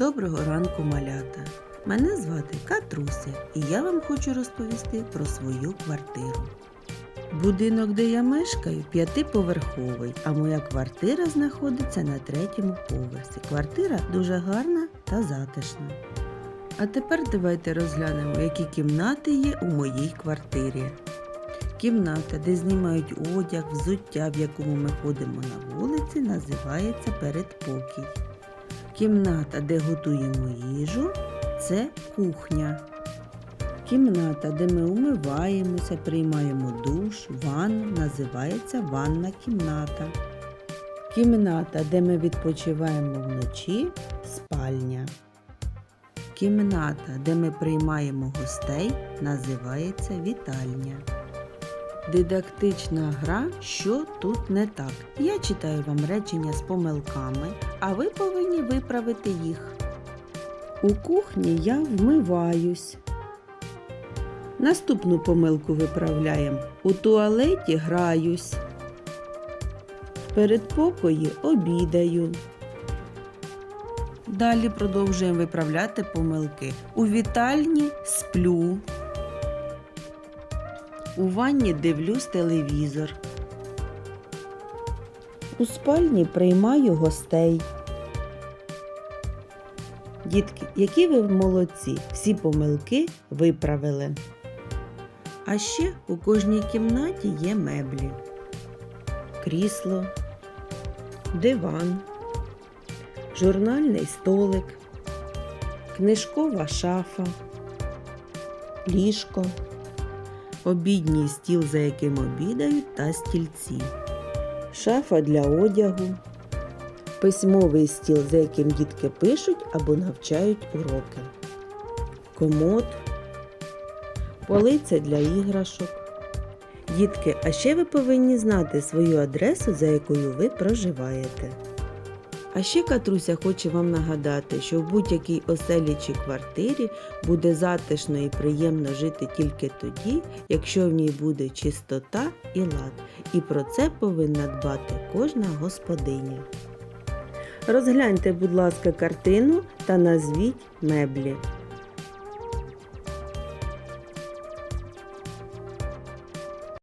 Доброго ранку, малята! Мене звати Катруся, і я вам хочу розповісти про свою квартиру. Будинок, де я мешкаю, п'ятиповерховий, а моя квартира знаходиться на третьому поверсі. Квартира дуже гарна та затишна. А тепер давайте розглянемо, які кімнати є у моїй квартирі. Кімната, де знімають одяг, взуття, в якому ми ходимо на вулиці, називається передпокій. Кімната, де готуємо їжу, це кухня. Кімната, де ми умиваємося, приймаємо душ, ванну, називається ванна кімната. Кімната, де ми відпочиваємо вночі, спальня. Кімната, де ми приймаємо гостей, називається вітальня. Дидактична гра Що тут не так? Я читаю вам речення з помилками, а ви повинні виправити їх. У кухні я вмиваюсь. Наступну помилку виправляємо. У туалеті граюсь. В передпокої обідаю. Далі продовжуємо виправляти помилки. У вітальні сплю. У ванні дивлюсь телевізор. У спальні приймаю гостей. Дітки, які ви молодці, всі помилки виправили. А ще у кожній кімнаті є меблі. Крісло, диван, журнальний столик, книжкова шафа, ліжко обідній стіл, за яким обідають, та стільці, шафа для одягу, письмовий стіл, за яким дітки пишуть або навчають уроки, комод, полиця для іграшок. Дітки, а ще ви повинні знати свою адресу, за якою ви проживаєте. А ще Катруся хоче вам нагадати, що в будь-якій оселі чи квартирі буде затишно і приємно жити тільки тоді, якщо в ній буде чистота і лад. І про це повинна дбати кожна господиня. Розгляньте, будь ласка, картину та назвіть меблі.